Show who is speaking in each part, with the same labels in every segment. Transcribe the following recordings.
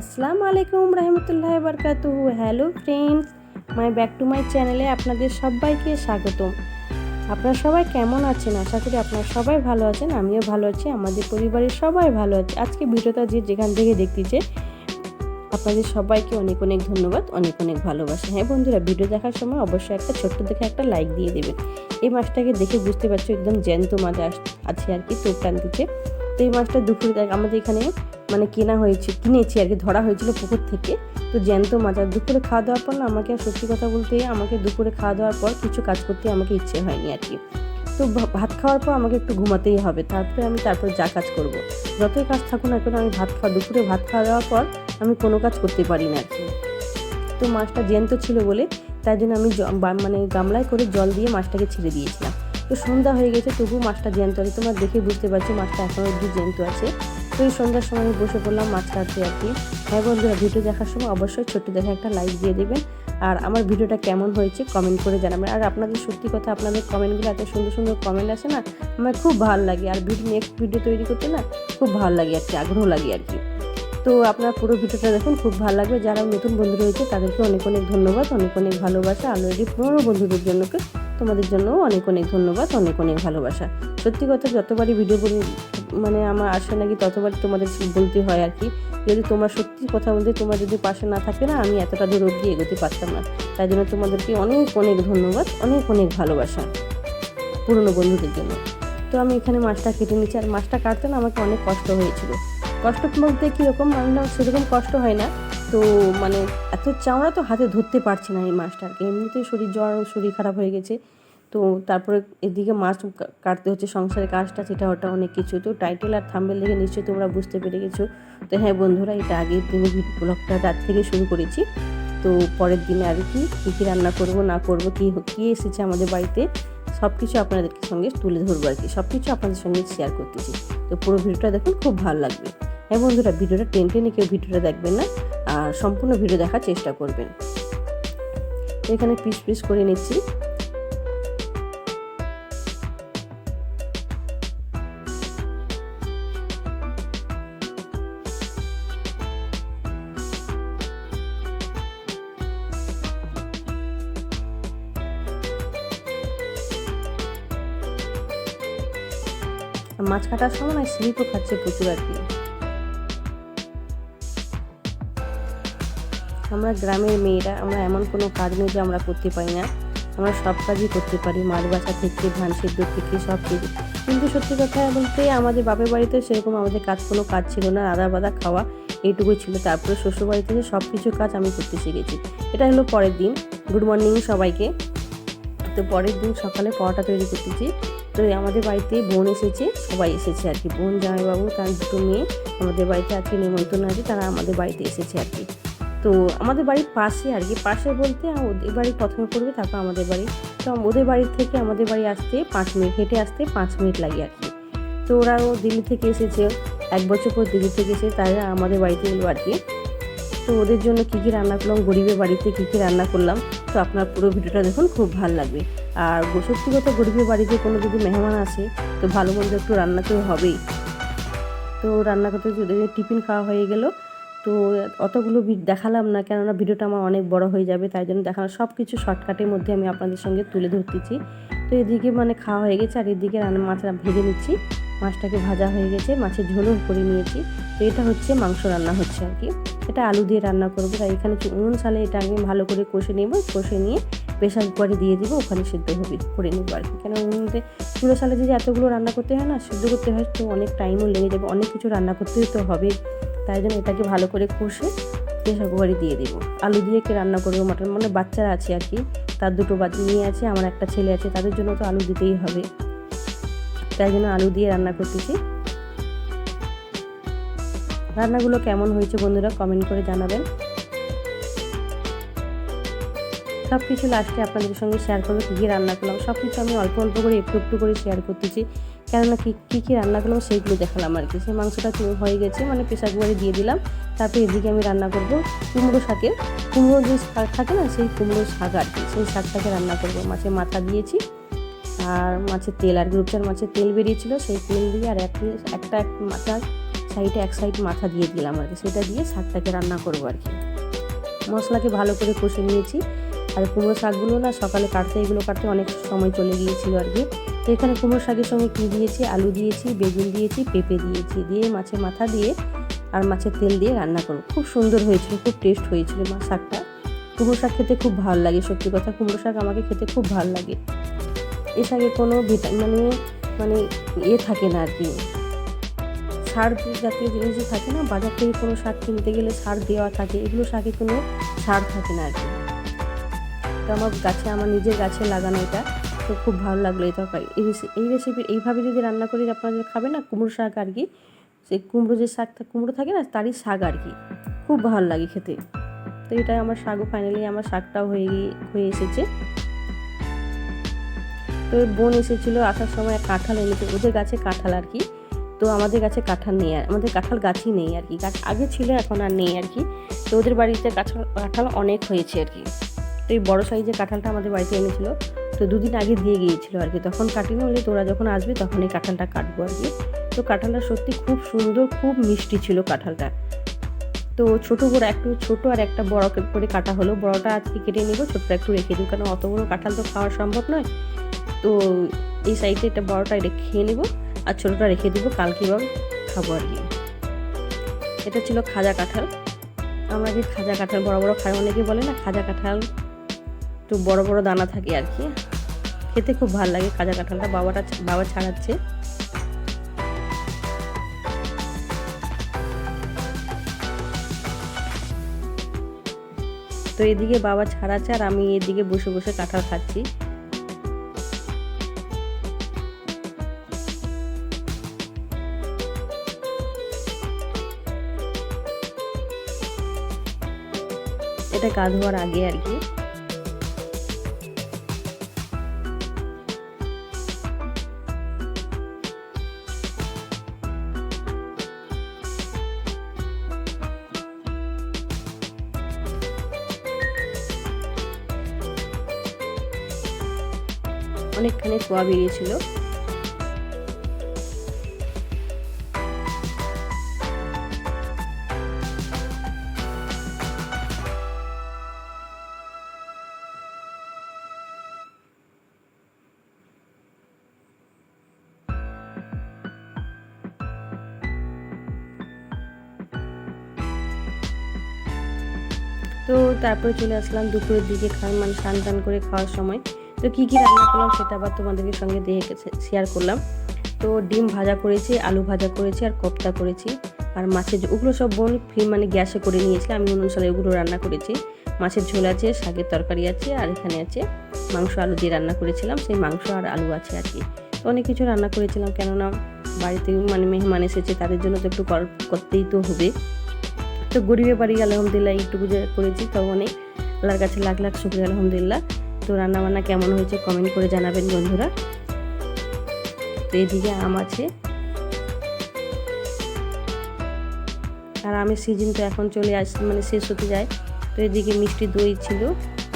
Speaker 1: আসসালামু আলাইকুম রহমতুল্লাহ বরকাতু hello friends my back to my চ্যানেলে আপনাদের সবাইকে স্বাগতম। আপনারা সবাই কেমন আছেন? আশা করি আপনারা সবাই ভালো আছেন, আমিও ভালো আছি, আমাদের পরিবারের সবাই ভালো আছে। আজকে ভিডিওটা যে যেখান থেকে দেখতেছে, আপনাদের সবাইকে অনেক অনেক ধন্যবাদ, অনেক অনেক ভালোবাসা। হ্যাঁ বন্ধুরা, ভিডিও দেখার সময় অবশ্যই একটা ছোট্ট দেখে একটা লাইক দিয়ে দেবেন। এই মাছটাকে দেখে বুঝতে পারছ একদম জ্যান্ত মাছ আছে আর কি তোপ টানতেছে তো এই মাছটা দুপুরে আমাদের এখানে মানে কেনা হয়েছে, কিনেছি আর কি, ধরা হয়েছিল পুকুর থেকে। তো জ্যান্ত মাছ আর দুপুরে খাওয়া দাওয়ার পর না আমাকে আর সত্যি কথা বলতে আমাকে দুপুরে খাওয়া দাওয়ার পর কিছু কাজ করতে আমাকে ইচ্ছে হয়নি আর কি। তো ভাত খাওয়ার পর আমাকে একটু ঘুমাতেই হবে, তারপরে আমি তারপর যা কাজ করব। যতই কাজ থাকুক না কেন আমি ভাত খাওয়া, দুপুরে ভাত খাওয়া দাওয়ার পর আমি কোনো কাজ করতে পারি না আর কি। তো মাছটা জ্যান্ত ছিল বলে তাই জন্য আমি মানে গামলায় করে জল দিয়ে মাছটাকে ছেড়ে দিয়েছিলাম। তো সন্ধ্যা হয়ে গেছে তবু মাছটা জ্যান্ত আছে তোমরা দেখে বুঝতে পারছ মাছটা এখনও অব্দি জ্যান্ত আছে। তো এই সন্ধ্যার সময় আমি বসে পড়লাম মাছ কাটতে আর কি। হ্যাঁ বন্ধুরা, ভিডিও দেখার সময় অবশ্যই ছোট্ট দেখে একটা লাইক দিয়ে দেবেন। আর আমার ভিডিওটা কেমন হয়েছে কমেন্ট করে জানাবেন। আর আপনাদের সত্যি কথা, আপনাদের কমেন্টগুলো এত সুন্দর সুন্দর কমেন্ট আসে না, আমার খুব ভালো লাগে। আর ভিডিও নেক্সট ভিডিও তৈরি করতে না খুব ভালো লাগে আর কি, আগ্রহ লাগে আর কি। তো আপনার পুরো ভিডিওটা দেখুন, খুব ভালো লাগবে। যারা নতুন বন্ধু রয়েছে, তাদেরকে অনেক অনেক ধন্যবাদ, অনেক অনেক ভালোবাসা। অলরেডি পুরনো বন্ধুদের জন্য তোমাদের জন্য অনেক অনেক ধন্যবাদ, অনেক অনেক ভালোবাসা। সত্যি কথা, যতবারই ভিডিও মানে আমার আসে নাকি ততবার তোমাদের বলতে হয় আর কি। যদি তোমার সত্যি কথা বলতে তোমার যদি পাশে না থাকে না, আমি এতটা দূর অব্দি এগোতে পারতাম না। তাই জন্য তোমাদেরকে অনেক অনেক ধন্যবাদ, অনেক অনেক ভালোবাসা পুরনো বন্ধুদের জন্য। তো আমি এখানে মাছটা কেটে নিচ্ছি, আর মাছটা কাটতে না আমাকে অনেক কষ্ট হয়েছিল। কষ্ট বলতে কীরকম মানে না সেরকম কষ্ট হয় না। তো মানে এত চামড়া তো হাতে ধরতে পারছি না এই মাছটাকে। এমনিতেই শরীর জ্বর, শরীর খারাপ হয়ে গেছে। তো তারপরে এদিকে মাছ কাটতে হচ্ছে, সংসারের কাজটা, সেটা ওটা অনেক কিছু। তো টাইটেল আর থাম্বেল দেখে নিশ্চয়ই তোমরা বুঝতে পেরে গেছো। তো হ্যাঁ বন্ধুরা, এটা আগের দিনে ব্লগটা রাত থেকে শুরু করেছি। তো পরের দিনে আর কি, কী কী রান্না করব, না করব, কী কী এসেছে আমাদের বাড়িতে সব কিছু আপনাদের সঙ্গে তুলে ধরবো আর কি। সব কিছু আপনাদের সঙ্গে শেয়ার করতেছি। তো পুরো ভিডিওটা দেখুন, খুব ভালো লাগবে। হ্যাঁ বন্ধুরা, ভিডিওটা টেন টেনে কেউ ভিডিওটা দেখবেন না, আর সম্পূর্ণ ভিডিও দেখার চেষ্টা করবেন। তো এখানে পিস পিস করে নিচ্ছি। মাছ কাটার সময় না স্লিপও খাচ্ছে প্রচুর আর কি। আমরা গ্রামের মেয়েরা, আমরা এমন কোনো কাজ নেই যে আমরা করতে পারি না। আমরা সব কাজই করতে পারি, মাছ বাছা থেকে, ধান সেদ্ধ থেকে, সব কিছু। কিন্তু সত্যি কথা বলতে আমাদের বাপের বাড়িতে সেরকম আমাদের কাজ কোনো কাজ ছিল না, আদা বাদা খাওয়া এইটুকুই ছিল। তারপরে শ্বশুর বাড়ি থেকে সব কিছু কাজ আমি করতে শিখেছি। এটা হলো পরের দিন। গুড মর্নিং সবাইকে। তো পরের দিন সকালে পরোটা তৈরি করতেছি। তো আমাদের বাড়িতে বোন এসেছে, সবাই এসেছে আর কি। বোন জামাইবাবু, তার দুটো মেয়ে, আমাদের বাড়িতে আজকে নিমন্ত্রণ আছে, তারা আমাদের বাড়িতে এসেছে আর কি। তো আমাদের বাড়ির পাশে আর কি, পাশে বলতে ওদের বাড়ি প্রথমে পড়বে, তারপর আমাদের বাড়ি। তো ওদের বাড়ি থেকে আমাদের বাড়ি আসতে পাঁচ মিনিট, হেঁটে আসতে পাঁচ মিনিট লাগে আর কি। তো ওরাও দিল্লি থেকে এসেছে, এক বছর পর দিল্লি থেকে এসে তারা আমাদের বাড়িতে এলো আর কি। তো ওদের জন্য কী কী রান্না করলাম, গরিবের বাড়িতে কী কী রান্না করলাম, তো আপনার পুরো ভিডিওটা দেখুন, খুব ভালো লাগবে। আর গো- সত্যি কথা গরিবের বাড়িতে কোনো যদি মেহমান আসে, তো ভালো মন্দ একটু রান্না তো হবেই। তো রান্না করতে টিফিন খাওয়া হয়ে গেল, তো অতগুলো দেখালাম না, কেননা ভিডিওটা আমার অনেক বড় হয়ে যাবে, তাই জন্য দেখানো সব কিছু শর্টকাটের মধ্যে আমি আপনাদের সঙ্গে তুলে ধরতেছি। তো এদিকে মানে খাওয়া হয়ে গেছে, আর এদিকে রান্না মাছটা ভেজে নিচ্ছি। মাছটাকে ভাজা হয়ে গেছে, মাছের ঝোলও করে নিয়েছি। তো এটা হচ্ছে মাংস রান্না হচ্ছে আর কি। এটা আলু দিয়ে রান্না করব, তাই এখানে উনুন সালে এটা আমি ভালো করে কষে নেব, কষে নিয়ে প্রেশার কুকারে দিয়ে দিব, ওখানে সিদ্ধ হবে, করে নেব আর কি। কেন উনুনতে চুলো সালে যদি এতগুলো রান্না করতে হয় না, সিদ্ধ করতে হয় তো অনেক টাইমও লেগে যাবে, অনেক কিছু রান্না করতেই তো হবে। তাই জন্য এটাকে ভালো করে কষে প্রেশার কুকারে দিয়ে দেবো। আলু দিয়ে কে রান্না করব? মাটন মানে বাচ্চারা আছে আর কি, তার দুটো বাচ্চা নিয়ে আছে, আমার একটা ছেলে আছে, তাদের জন্য তো আলু দিতেই হবে। তাই জন্য আলু দিয়ে রান্না করতেছি। রান্নাগুলো কেমন হয়েছে বন্ধুরা কমেন্ট করে জানাবেন। সব কিছু লাস্টে আপনাদের সঙ্গে শেয়ার করব, কী কী রান্না করলাম সব কিছু আমি অল্প অল্প করে একটু একটু করে শেয়ার করতেছি। কেননা কী কী কী রান্না করলাম সেইগুলো দেখালাম আর কি। সেই মাংসটা হয়ে গেছে মানে প্রেশার কুকারে দিয়ে দিলাম। তারপরে এদিকে আমি রান্না করব কুমড়ো শাকের। কুমড়ো যে শাক থাকে না, সেই কুমড়ো শাক আর কি। সেই শাকটাকে রান্না করব। মাছের মাথা দিয়েছি, আর মাছের তেল আর কি। রূপচার মাছের তেল বেরিয়েছিল, সেই তেল দিয়ে আর এক একটা এক মাথা সাইডে এক সাইড মাথা দিয়ে দিলাম আর কি। সেটা দিয়ে শাকটাকে রান্না করব আর কি। মশলাকে ভালো করে কষে নিয়েছি। আর কুমড়ো শাকগুলো না সকালে কাটতে, এগুলো কাটতে অনেক সময় চলে গিয়েছিল আর কি। তো এখানে কুমড়ো শাকের সঙ্গে কী দিয়েছি? আলু দিয়েছি, বেগুন দিয়েছি, পেঁপে দিয়েছি। দিয়ে মাছের মাথা দিয়ে আর মাছের তেল দিয়ে রান্না করব। খুব সুন্দর হয়েছিল, খুব টেস্ট হয়েছিল মা শাকটা। কুমড়ো শাক খেতে খুব ভালো লাগে, সত্যি কথা। কুমড়ো শাক আমাকে খেতে খুব ভালো লাগে। এ শাকে কোনো মানে মানে ইয়ে থাকে না আর কি। সার জাতীয় জিনিস থাকে না। বাজার থেকে কোনো শাক কিনতে গেলে সার দেওয়া থাকে। এগুলো শাকে কোনো সার থাকে না আর কি। আমার গাছে, আমার নিজের গাছে লাগানো এটা, তো খুব ভালো লাগল এই তরকারি। এই এই রেসিপি, এইভাবে যদি রান্না করি, আপনারা খাবেন না, কুমড়ো শাক আর কি, সেই কুমড়ো যে শাকটা কুমড়ো থাকে না, তারই শাক আর কি, খুব ভালো লাগে খেতে। তো এটাই আমার শাকও ফাইনালি আমার শাকটাও হয়ে হয়ে এসেছে। তো বোন এসেছিল আসার সময় কাঁঠাল এনেছে, ওদের গাছে কাঁঠাল আর কি। তো আমাদের গাছে কাঁঠাল নেই আর, আমাদের কাঁঠাল গাছই নেই আর কি, গাছ আগে ছিল, এখন আর নেই আর কি। তো ওদের বাড়িতে কাঁঠাল কাঁঠাল অনেক হয়েছে আর কি। এই বড়ো সাইজের কাঁঠালটা আমাদের বাড়িতে এনেছিল। তো দুদিন আগে দিয়ে গিয়েছিল আর কি। তখন কাটিনি বলে তোরা যখন আসবে তখন এই কাঁঠালটা কাটবো আর কি। তো কাঁঠালটা সত্যি খুব সুন্দর, খুব মিষ্টি ছিল কাঁঠালটা। তো ছোটো বড়ো একটু ছোটো আর একটা বড় করে কাটা হলো। বড়টা আজকে কেটে নেব, ছোটটা একটু রেখে দিই। কারণ অত বড়ো কাঁঠাল তো খাওয়া সম্ভব নয়। তো এই সাইডে একটা বড়টা এটা খেয়ে নেব আর ছোটোটা রেখে দিব। কালকে বা খাব আর কি। এটা ছিল খাজা কাঁঠাল। আমরা যে খাজা কাঁঠাল বড় বড় খাই অনেকে বলে না খাজা কাঁঠাল একটু বড় বড় দানা থাকে আর কি। খেতে খুব ভালো লাগে খাজা কাঁঠালটা বাবাটা বাবা ছাড়াচ্ছে। তো এদিকে বাবা ছাড়াচ্ছে আর আমি এদিকে বসে বসে কাঁঠাল খাচ্ছি। এটা গা ধোয়ার আগে আর কি। অনেকখানি কোয়া বেরিয়েছিল। তো তারপরে চলে আসলাম দুপুরের দিকে খাই মানে স্নান টান করে খাওয়ার সময়। তো কী কী রান্না করলাম সেটা আবার তোমাদেরকে সঙ্গে দেখে শেয়ার করলাম। তো ডিম ভাজা করেছি, আলু ভাজা করেছি আর কোপ্তা করেছি। আর মাছের ওগুলো সব বোন ফ্রি মানে গ্যাসে করে নিয়েছিলাম আমি অনুসারে ওগুলো রান্না করেছি। মাছের ঝোল আছে, শাকের তরকারি আছে, আর এখানে আছে মাংস আলু দিয়ে রান্না করেছিলাম। সেই মাংস আর আলু আছে আর কি। তো অনেক কিছু রান্না করেছিলাম, কেননা বাড়িতে মানে মেহমান এসেছে, তাদের জন্য তো একটু করতেই তো হবে। তো গরিবের বাড়ি আলহামদুলিল্লাহ একটুকু যে করেছি, তো অনেক আল্লাহর কাছে লাখ লাখ শুক্রিয়া, আলহামদুলিল্লাহ। তো রান্নাবান্না কেমন হয়েছে কমেন্ট করে জানাবেন বন্ধুরা। তো এদিকে আম আছে। আর আমের সিজন তো এখন চলে আস মানে শেষ হতে যায়। তো এদিকে মিষ্টি দই ছিল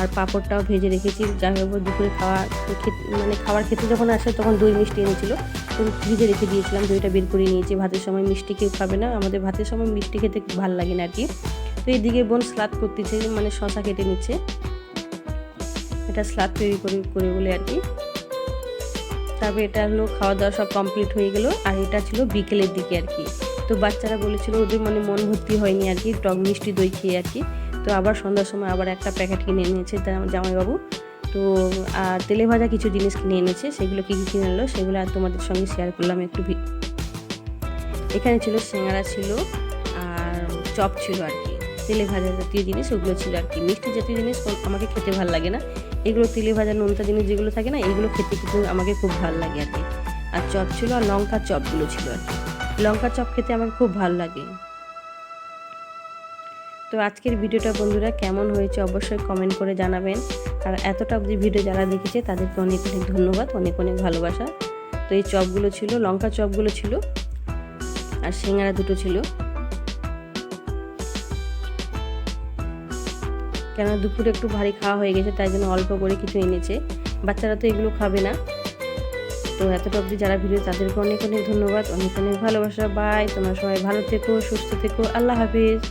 Speaker 1: আর পাঁপড়টাও ভেজে রেখেছি। যাই হোক, দুপুরে খাওয়া মানে খাবার খেতে যখন আসে তখন দই মিষ্টি এনেছিল। তো ফ্রিজে রেখে দিয়েছিলাম, দইটা বের করে নিয়েছি। ভাতের সময় মিষ্টি কেউ খাবে না। আমাদের ভাতের সময় মিষ্টি খেতে ভালো লাগে না আর কি। তো এদিকে বোন স্লাদ করতেছে মানে শশা কেটে নিচ্ছে। এটা স্লাদ তৈরি করে করে বলে আর কি। তারপরে এটা হলো খাওয়া দাওয়া সব কমপ্লিট হয়ে গেলো। আর এটা ছিল বিকেলের দিকে আর কি। তো বাচ্চারা বলেছিল ওদের মানে মন ভর্তি হয়নি আর কি, টক মিষ্টি দই খেয়ে আর কি। তো আবার সন্ধ্যার সময় আবার একটা প্যাকেট কিনে এনেছে জামাইবাবু। তো, আর তেলে ভাজা কিছু জিনিস কিনে এনেছে, সেগুলো কী কী কিনে আনলো সেগুলো আর তোমাদের সঙ্গে শেয়ার করলাম একটু এখানে ছিল সিঙ্গারা ছিল আর চপ ছিল আর কি। তেলে ভাজা জাতীয় জিনিস ওগুলো ছিল আর কি। মিষ্টি জাতীয় জিনিস আমাকে খেতে ভালো লাগে না। এগুলো তেলে ভাজা নোনতা জিনিস যেগুলো থাকে না, এগুলো খেতে কিন্তু আমাকে খুব ভালো লাগে আর কি। আর চপ ছিল আর লঙ্কার চপগুলো ছিল আর কি। লঙ্কার চপ খেতে আমাকে খুব ভালো লাগে। তো আজকের ভিডিওটা বন্ধুরা কেমন হয়েছে অবশ্যই কমেন্ট করে জানাবেন। আর এতটা অবধি ভিডিও যারা দেখেছে, তাদেরকে অনেক অনেক ধন্যবাদ, অনেক অনেক ভালোবাসা। তো এই চপগুলো ছিল লঙ্কা চপগুলো ছিল, আর সিঙ্গারা দুটো ছিল। কেন দুপুরে একটু ভারী খাওয়া হয়ে গেছে, তাই জন্য অল্প করে কিছু এনেছে। বাচ্চারা তো এগুলো খাবে না। তো এতটা অবধি যারা ভিডিও তাদেরকে অনেক অনেক ধন্যবাদ। অনেক অনেক ভালোবাসা। বাই তোমরা সবাই ভালো থেকো, সুস্থ থেকো। আল্লাহ হাফিজ।